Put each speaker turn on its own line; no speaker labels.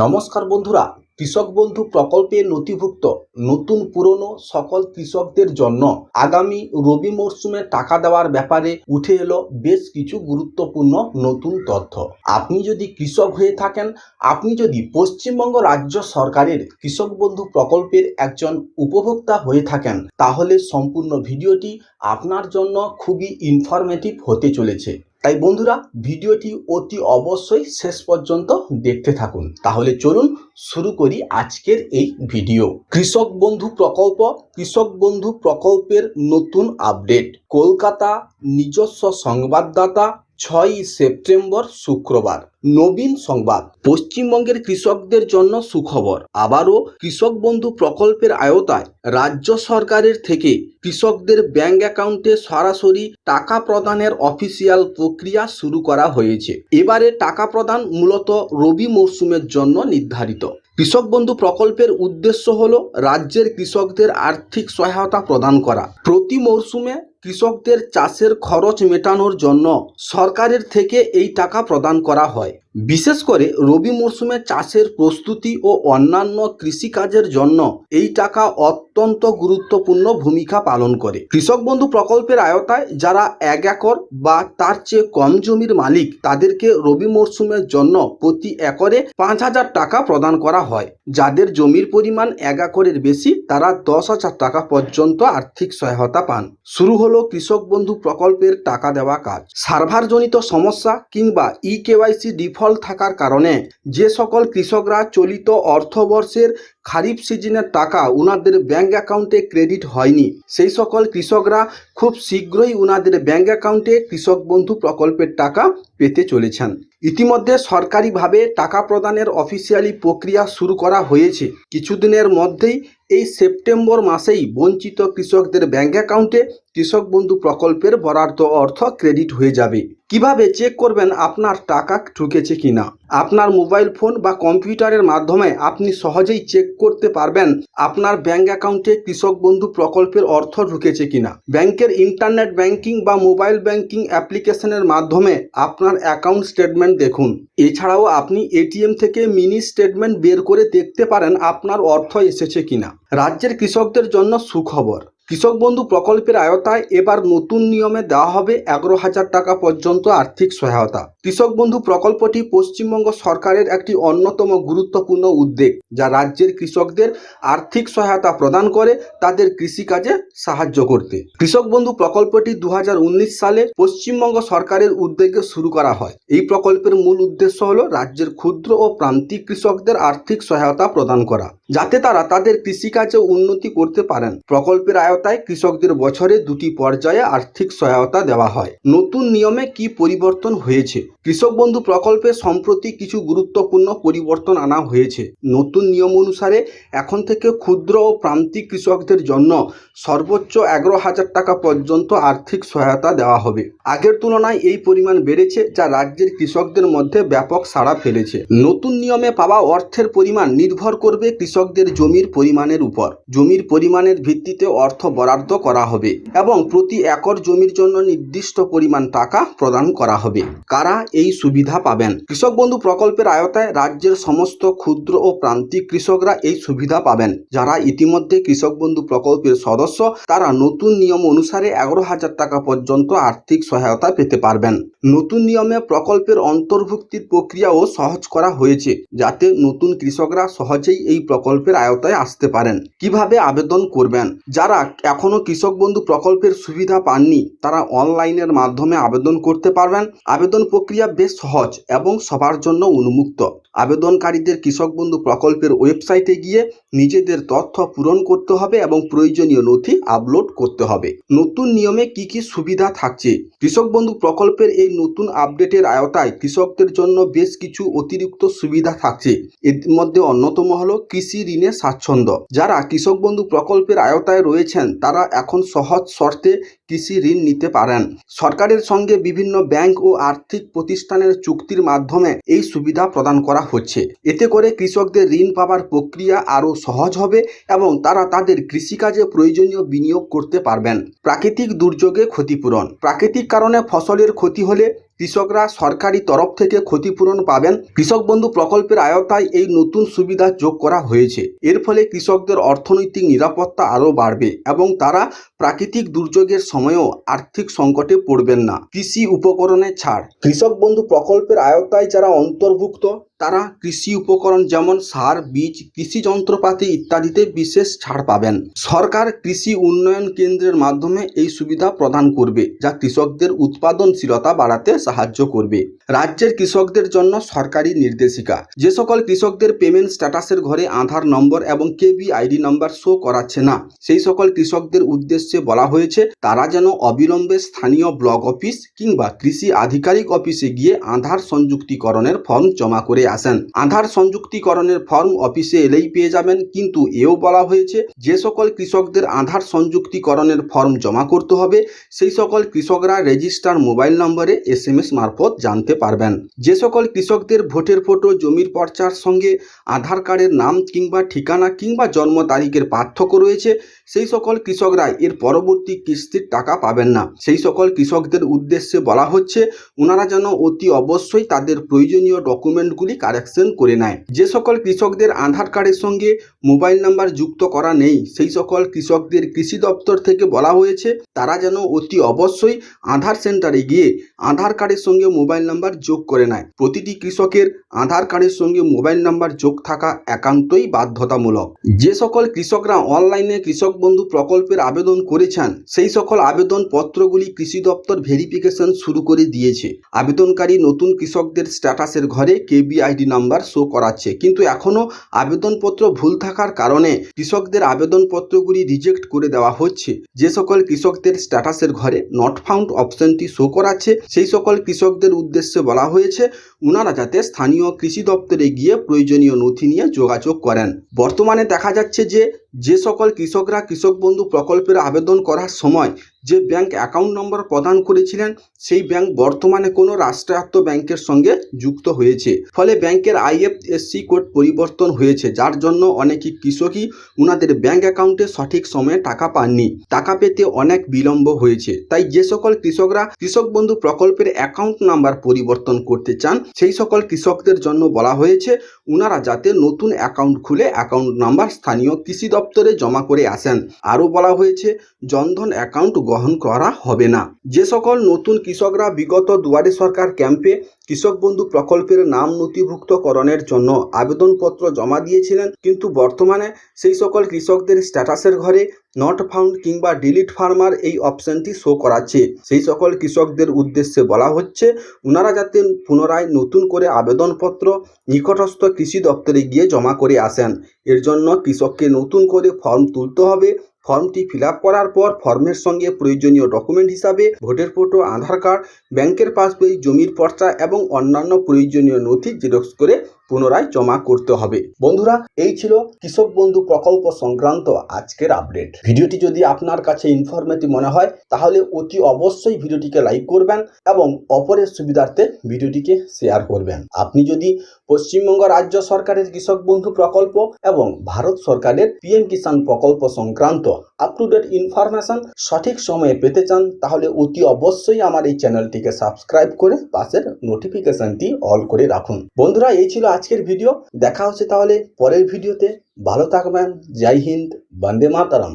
নমস্কার বন্ধুরা, কৃষক বন্ধু প্রকল্পে নথিভুক্ত নতুন পুরনো সকল কৃষকদের জন্য আগামী রবি মরশুমে টাকা দেওয়ার ব্যাপারে উঠে এলো বেশ কিছু গুরুত্বপূর্ণ নতুন তথ্য। আপনি যদি কৃষক হয়ে থাকেন, আপনি যদি পশ্চিমবঙ্গ রাজ্য সরকারের কৃষক বন্ধু প্রকল্পের একজন উপভোক্তা হয়ে থাকেন, তাহলে সম্পূর্ণ ভিডিওটি আপনার জন্য খুবই ইনফরমেটিভ হতে চলেছে। তাই বন্ধুরা, ভিডিওটি অতি অবশ্যই শেষ পর্যন্ত দেখতে থাকুন। তাহলে চলুন শুরু করি আজকের এই ভিডিও। কৃষক বন্ধু প্রকল্প, কৃষক বন্ধু প্রকল্পের নতুন আপডেট। কলকাতা নিজস্ব সংবাদদাতা ছয়ই সেপ্টেম্বর শুক্রবার। নবীন সংবাদ। পশ্চিমবঙ্গের কৃষকদের জন্য সুখবর। আবারও কৃষক বন্ধু প্রকল্পের আয়তায় রাজ্য সরকারের থেকে কৃষকদের ব্যাংক অ্যাকাউন্টে সরাসরি টাকা প্রদানের অফিসিয়াল প্রক্রিয়া শুরু করা হয়েছে। এবারে টাকা প্রদান মূলত রবি মরশুমের জন্য নির্ধারিত। কৃষক বন্ধু প্রকল্পের উদ্দেশ্য হল রাজ্যের কৃষকদের আর্থিক সহায়তা প্রদান করা। প্রতি মরশুমে কৃষকদের চাষের খরচ মেটানোর জন্য সরকারের থেকে এই টাকা প্রদান করা হয়। বিশেষ করে রবি মরশুমে চাষের প্রস্তুতি ও অন্যান্য কৃষিকাজের জন্য এই টাকা অত্যন্ত গুরুত্বপূর্ণ ভূমিকা পালন করে। কৃষক বন্ধু প্রকল্পের আয়তায় যারা এক একর বা তার চেয়ে কম জমির মালিক তাদেরকে রবি মরশুমের জন্য প্রতি একরে পাঁচ হাজার টাকা প্রদান করা হয়। যাদের জমির পরিমাণ এক একরের বেশি তারা দশ হাজার টাকা পর্যন্ত আর্থিক সহায়তা পান। শুরু হলো কৃষক বন্ধু প্রকল্পের টাকা দেওয়া কাজ। সার্ভারজনিত সমস্যা কিংবা ই কেওয়াইসি ডিফল্ট থাকার কারণে যে সকল কৃষকরা চলিত অর্থবর্ষের খারিফ সিজনের টাকা উনাদের ব্যাঙ্ক অ্যাকাউন্টে ক্রেডিট হয়নি, সেই সকল কৃষকরা খুব শীঘ্রই উনাদের ব্যাঙ্ক অ্যাকাউন্টে কৃষক বন্ধু প্রকল্পের টাকা পেতে চলেছেন। ইতিমধ্যে সরকারিভাবে টাকা প্রদানের অফিসিয়ালি প্রক্রিয়া শুরু করা হয়েছে। কিছুদিনের মধ্যেই এই সেপ্টেম্বর মাসেই বঞ্চিত কৃষকদের ব্যাঙ্ক অ্যাকাউন্টে কৃষক বন্ধু প্রকল্পের বরাদ্দ অর্থ ক্রেডিট হয়ে যাবে। কীভাবে চেক করবেন আপনার টাকা ঢুকেছে কিনা? আপনার মোবাইল ফোন বা কম্পিউটারের মাধ্যমে আপনি সহজেই চেক করতে পারবেন আপনার ব্যাংক অ্যাকাউন্টে কৃষক বন্ধু প্রকল্পের অর্থ ঢুকেছে কিনা। ব্যাংকের ইন্টারনেট ব্যাংকিং বা মোবাইল ব্যাংকিং অ্যাপ্লিকেশনের মাধ্যমে আপনার অ্যাকাউন্ট স্টেটমেন্ট দেখুন। এছাড়াও আপনি এটিএম থেকে মিনি স্টেটমেন্ট বের করে দেখতে পারেন আপনার অর্থ এসেছে কিনা। রাজ্যের কৃষকদের জন্য সুখবর। কৃষক বন্ধু প্রকল্পের আয়তায় এবার নতুন নিয়মে দেওয়া হবে এগারো হাজার টাকা পর্যন্ত আর্থিক সহায়তা। কৃষক বন্ধু প্রকল্পটি পশ্চিমবঙ্গ সরকারের একটি অন্যতম গুরুত্বপূর্ণ উদ্যোগ, যা রাজ্যের কৃষকদের আর্থিক সহায়তা প্রদান করে তাদের কৃষিকাজে সাহায্য করতে। কৃষক বন্ধু প্রকল্পটি দু হাজার উনিশ সালে পশ্চিমবঙ্গ সরকারের উদ্যোগে শুরু করা হয়। এই প্রকল্পের মূল উদ্দেশ্য হল রাজ্যের ক্ষুদ্র ও প্রান্তিক কৃষকদের আর্থিক সহায়তা প্রদান করা, যাতে তারা তাদের কৃষিকাজে উন্নতি করতে পারেন। প্রকল্পের আয়তায় কৃষকদের বছরে দুটি পর্যায়ে আর্থিক সহায়তা দেওয়া হয়। নতুন নিয়মে কি পরিবর্তন হয়েছে? কৃষক বন্ধু প্রকল্পে সম্প্রতি কিছু গুরুত্বপূর্ণ পরিবর্তন আনা হয়েছে। নতুন নিয়ম অনুসারে এখন থেকে ক্ষুদ্র ও প্রান্তিক কৃষকদের জন্য সর্বোচ্চ এগারো হাজার টাকা পর্যন্ত আর্থিক সহায়তা দেওয়া হবে। আগের তুলনায় এই পরিমাণ বেড়েছে, যা রাজ্যের কৃষকদের মধ্যে ব্যাপক সাড়া ফেলেছে। নতুন নিয়মে পাওয়া অর্থের পরিমাণ নির্ভর করবে কৃষকদের জমির পরিমাণের উপর। জমির পরিমাণের ভিত্তিতে অর্থ বরাদ্দ করা হবে এবং প্রতি একর জমির জন্য নির্দিষ্ট পরিমাণ টাকা প্রদান করা হবে। কারা এই সুবিধা পাবেন? কৃষক বন্ধু প্রকল্পের আয়তায় রাজ্যের সমস্ত ক্ষুদ্র ও প্রান্তিক কৃষকরা এই সুবিধা পাবেন। যারা ইতিমধ্যে কৃষক বন্ধু প্রকল্পের সদস্য, তারা নতুন নিয়ম অনুসারে এগারো হাজার টাকা পর্যন্ত আর্থিক সহায়তা পেতে পারবেন। নতুন নিয়মে প্রকল্পের অন্তর্ভুক্তির প্রক্রিয়াও সহজ করা হয়েছে, যাতে নতুন কৃষকরা সহজেই এই প্রকল্পের আয়তায় আসতে পারেন। কীভাবে আবেদন করবেন? যারা এখনও কৃষক বন্ধু প্রকল্পের সুবিধা পাননি, তারা অনলাইনের মাধ্যমে আবেদন করতে পারবেন। আবেদন প্রক্রিয়া বেশ সহজ এবং সবার জন্য উন্মুক্ত। আবেদনকারীদের কৃষক বন্ধু প্রকল্পের ওয়েবসাইটে গিয়ে নিজেদের তথ্য পূরণ করতে হবে এবং প্রয়োজনীয় নথি আপলোড করতে হবে। নতুন নিয়মে কি কি সুবিধা থাকছে? কৃষক বন্ধু প্রকল্পের এই নতুন আপডেটের আয়তায় কৃষকদের জন্য বেশ কিছু অতিরিক্ত সুবিধা থাকছে। এর মধ্যে অন্যতম হলো কৃষি ঋণের স্বাচ্ছন্দ্য। যারা কৃষক বন্ধু প্রকল্পের আয়তায় রয়েছেন, তারা এখন সহজ শর্তে কৃষি ঋণ নিতে পারেন। সরকারের সঙ্গে বিভিন্ন ব্যাংক ও আর্থিক প্রতিষ্ঠানের চুক্তির মাধ্যমে এই সুবিধা প্রদান করা হচ্ছে। এতে করে কৃষকদের ঋণ পাওয়ার প্রক্রিয়া আরও সহজ হবে এবং তারা তাদের কৃষিকাজে প্রয়োজনীয় বিনিয়োগ করতে পারবেন। প্রাকৃতিক দুর্যোগে ক্ষতিপূরণ। প্রাকৃতিক কারণে ফসলের ক্ষতি হলে কৃষকরা সরকারি তরফ থেকে ক্ষতিপূরণ পাবেন। কৃষক বন্ধু প্রকল্পের আয়তায় এই নতুন সুবিধা যোগ করা হয়েছে। এর ফলে কৃষকদের অর্থনৈতিক নিরাপত্তা আরও বাড়বে এবং তারা প্রাকৃতিক দুর্যোগের সময়ও আর্থিক সংকটে পড়বেন না। কৃষি উপকরণে ছাড়। কৃষক বন্ধু প্রকল্পের আয়তায় যারা অন্তর্ভুক্ত, তারা কৃষি উপকরণ যেমন সার, বীজ, কৃষি যন্ত্রপাতি ইত্যাদিতে বিশেষ ছাড় পাবেন। সরকার কৃষি উন্নয়ন কেন্দ্রের মাধ্যমে এই সুবিধা প্রদান করবে, যা কৃষকদের উৎপাদনশীলতা বাড়াতে সাহায্য করবে। রাজ্যের কৃষকদের জন্য সরকারি নির্দেশিকা। যে সকল কৃষকদের পেমেন্ট স্ট্যাটাসের ঘরে আধার নম্বর এবং কেবি আইডি নম্বর শো করাচ্ছে না, সেই সকল কৃষকদের উদ্দেশ্যে বলা হয়েছে, তারা যেন অবিলম্বে স্থানীয় ব্লক অফিস কিংবা কৃষি আধিকারিক অফিসে গিয়ে আধার সংযুক্তিকরণের ফর্ম জমা করে আসেন। আধার সংযুক্তিকরণের ফর্ম অফিসে এলেই পেয়ে যাবেন, কিন্তু এও বলা হয়েছে, যে সকল কৃষকদের আধার সংযুক্তিকরণের ফর্ম জমা করতে হবে, সেই সকল কৃষকরা রেজিস্টার মোবাইল নম্বরে এস এম এস মারফত জানতে পারবেন। যে সকল কৃষকদের ভোটের ফটো, জমির পর্চার সঙ্গে আধার কার্ডের নাম কিংবা ঠিকানা কিংবা জন্ম তারিখের পার্থক্য রয়েছে, সেই সকল কৃষকরা এর পরবর্তী কিস্তির টাকা পাবেন না। সেই সকল কৃষকদের উদ্দেশ্যে বলা হচ্ছে ওনারা যেন অতি অবশ্যই তাদের প্রয়োজনীয় ডকুমেন্টগুলি কারেকশন করে নেয়। যে সকল কৃষকদের আধার কার্ডের সঙ্গে মোবাইল নাম্বার যুক্ত করা নেই, সেই সকল কৃষকদের কৃষি দপ্তর থেকে বলা হয়েছে, তারা যেন অতি অবশ্যই আধার সেন্টারে গিয়ে আধার কার্ডের সঙ্গে মোবাইল নাম্বার যোগ করে নেয়। প্রতিটি কৃষকের আধার কার্ডের সঙ্গে মোবাইল নাম্বার যোগ থাকা একান্তই বাধ্যতামূলক। যে সকল কৃষকরা অনলাইনে কৃষক বন্ধু প্রকল্পের আবেদন করেছেন, সেই সকল আবেদন পত্রগুলি কৃষি দপ্তর ভেরিফিকেশন শুরু করে দিয়েছে। আবেদনকারী নতুন কৃষকদের স্ট্যাটাসের ঘরে কেবিআইডি নাম্বার শো করাচ্ছে। কিন্তু এখনও আবেদনপত্র ভুল থাকার কারণে কৃষকদের আবেদনপত্রগুলি রিজেক্ট করে দেওয়া হচ্ছে। যে সকল কৃষকদের স্ট্যাটাসের ঘরে নট ফাউন্ড অপশনটি শো করাচ্ছে, সেই সকল কৃষকদের উদ্দেশ্যে বলা হয়েছে ওনারা যাতে স্থানীয় কৃষি দপ্তরে গিয়ে প্রয়োজনীয় নথি নিয়ে যোগাযোগ করেন। বর্তমানে দেখা যাচ্ছে যে যে সকল কৃষকরা কৃষক বন্ধু প্রকল্পের আবেদন করার সময় যে ব্যাংক অ্যাকাউন্ট নম্বর প্রদান করেছিলেন, সেই ব্যাংক বর্তমানে কোনো রাষ্ট্রায়ত্ত ব্যাংকের সঙ্গে যুক্ত হয়েছে। ফলে ব্যাংকের আইএফএসসি কোড পরিবর্তন হয়েছে, যার জন্য অনেকই কৃষকই ওনাদের ব্যাংক অ্যাকাউন্টে সঠিক সময়ে টাকা পাননি। টাকা পেতে অনেক বিলম্ব হয়েছে। তাই যে সকল কৃষকরা কৃষক বন্ধু প্রকল্পের অ্যাকাউন্ট নাম্বার পরিবর্তন করতে চান, সেই সকল কৃষকদের জন্য বলা হয়েছে ওনারা যাতে নতুন অ্যাকাউন্ট খুলে অ্যাকাউন্ট নাম্বার স্থানীয় কৃষি দপ্তরে জমা করে আসেন। আরও বলা হয়েছে, জনধন অ্যাকাউন্ট গ্রহণ করা হবে না। যে সকল নতুন কৃষকরা বিগত দুয়ারে সরকার ক্যাম্পে কৃষক বন্ধু প্রকল্পের নাম নথিভুক্তকরণের জন্য আবেদনপত্র জমা দিয়েছিলেন, কিন্তু বর্তমানে সেই সকল কৃষকদের স্ট্যাটাসের ঘরে নট ফাউন্ড কিংবা ডিলিট ফার্মার এই অপশনটি শো করাচ্ছে। সেই সকল কৃষকদের উদ্দেশ্যে বলা হচ্ছে ওনারা যাতে পুনরায় নতুন করে আবেদনপত্র নিকটস্থ কৃষি দপ্তরে গিয়ে জমা করে আসেন। এর জন্য কৃষককে নতুন করে ফর্ম তুলতে হবে ফর্মটি ফিল করার পর ফর্মের সঙ্গে প্রয়োজনীয় ডকুমেন্ট হিসাবে ভোটের ফটো, আধার কার্ড, ব্যাংকের পাসবই, জমির পর্চা এবং অন্যান্য প্রয়োজনীয় নথি জেরক্স করে পুনরায় জমা করতে হবে। বন্ধুরা, এই ছিল কৃষক বন্ধু প্রকল্প সংক্রান্ত আজকের আপডেট। ভিডিওটি যদি আপনার কাছে ইনফরমেটিভ মনে হয়, তাহলে অতি অবশ্যই ভিডিওটিকে লাইক করবেন এবং অপরের সুবিধার্থে ভিডিওটিকে শেয়ার করবেন। আপনি যদি পশ্চিমবঙ্গ রাজ্য সরকারের কৃষক বন্ধু প্রকল্প এবং ভারত সরকারের পিএম কিষাণ প্রকল্প সংক্রান্ত আপ টু ডেট ইনফরমেশন সঠিক সময়ে পেতে চান, তাহলে অতি অবশ্যই আমার এই চ্যানেলটিকে সাবস্ক্রাইব করে পাশের নোটিফিকেশনটি অল করে রাখুন। বন্ধুরা, এই ছিল আজকের ভিডিও। দেখা হচ্ছে তাহলে পরের ভিডিওতে। ভালো থাকবেন। জয় হিন্দ। বন্দে মাতারাম।